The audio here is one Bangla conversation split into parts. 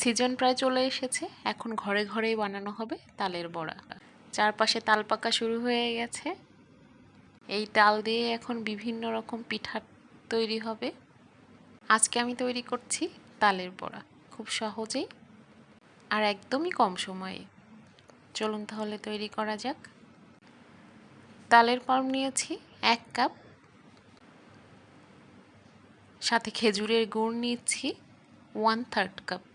সিজন প্রায় চলে এসেছে। এখন ঘরে ঘরেই বানানো হবে তালের বড়া। চারপাশে তাল পাকা শুরু হয়ে গেছে। এই তাল দিয়ে এখন বিভিন্ন রকম পিঠা তৈরি হবে। আজকে আমি তৈরি করছি তালের বড়া। খুব সহজেই আর একদমই কম সময়ে। চলুন তাহলে তৈরি করা যাক। তালের পাল্প নিয়েছি এক কাপ। সাথে খেজুরের গুড় নিচ্ছি ওয়ান থার্ড কাপ।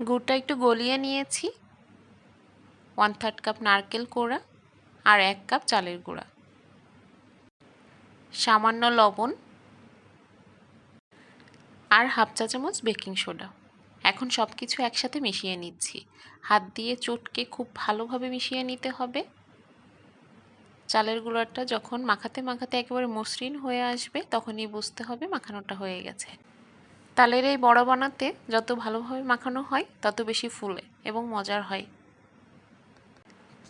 গুড়টা একটু গলিয়ে নিয়েছি। ওয়ান থার্ড কাপ নারকেল কোড়া আর এক কাপ চালের গুঁড়া। সামান্য লবণ আর হাফ চা চামচ বেকিং সোডা। এখন সব কিছু একসাথে মিশিয়ে নিচ্ছি। হাত দিয়ে চটকে খুব ভালোভাবে মিশিয়ে নিতে হবে। চালের গুঁড়াটা যখন মাখাতে মাখাতে একেবারে মসৃণ হয়ে আসবে, তখনই বুঝতে হবে মাখানোটা হয়ে গেছে। তালের এই বড়া বানাতে যত ভালোভাবে মাখানো হয়, তত বেশি ফুলে এবং মজার হয়।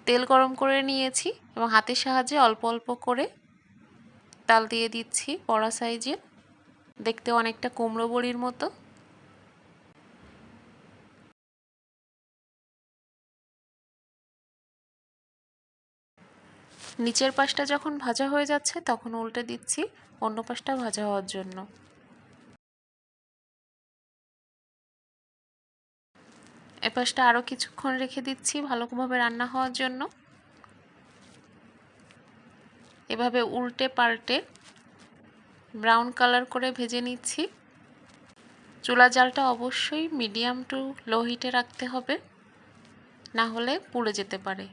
তেল গরম করে নিয়েছি এবং হাতের সাহায্যে অল্প অল্প করে তাল দিয়ে দিচ্ছি বড়া সাইজের দেখতে অনেকটা কুমড়ো বড়ির মতো। নিচের পাশটা যখন ভাজা হয়ে যাচ্ছে, তখন উল্টে দিচ্ছি অন্য পাশটা ভাজা হওয়ার জন্য। এ পাশটা আরও কিছুক্ষণ রেখে দিচ্ছি ভালোভাবে রান্না হওয়ার জন্য। এভাবে উল্টে পাল্টে ব্রাউন কালার করে ভেজে নিচ্ছি। চুলা জালটা অবশ্যই মিডিয়াম টু লো হিটে রাখতে হবে, না হলে পুড়ে যেতে পারে।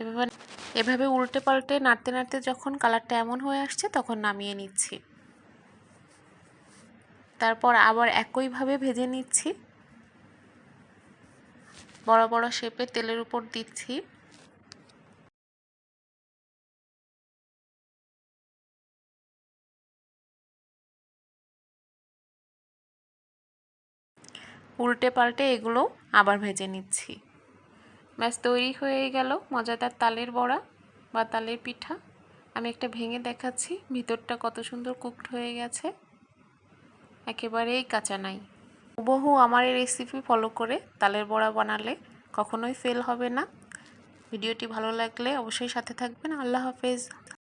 এভাবে এভাবে উল্টে পাল্টে নাড়তে নাড়তে যখন কালারটা এমন হয়ে আসছে তখন নামিয়ে নিচ্ছি। তারপর আবার একইভাবে ভেজে নিচ্ছি। বড় বড় শেপে তেলের উপর দিচ্ছি। উল্টে পাল্টে এগুলো আবার ভেজে নিচ্ছি। ব্যাস, তৈরি হয়ে গেল মজাদার তালের বড়া বা তালের পিঠা। আমি একটা ভেঙে দেখাচ্ছি, ভিতরটা কত সুন্দর কুকড হয়ে গেছে। একেবারেই কাঁচা নাই। বহু আমার এই রেসিপি ফলো করে তালের বড়া বানালে কখনোই ফেল হবে না। ভিডিওটি ভালো লাগলে অবশ্যই সাথে থাকবেন। আল্লাহ হাফেজ।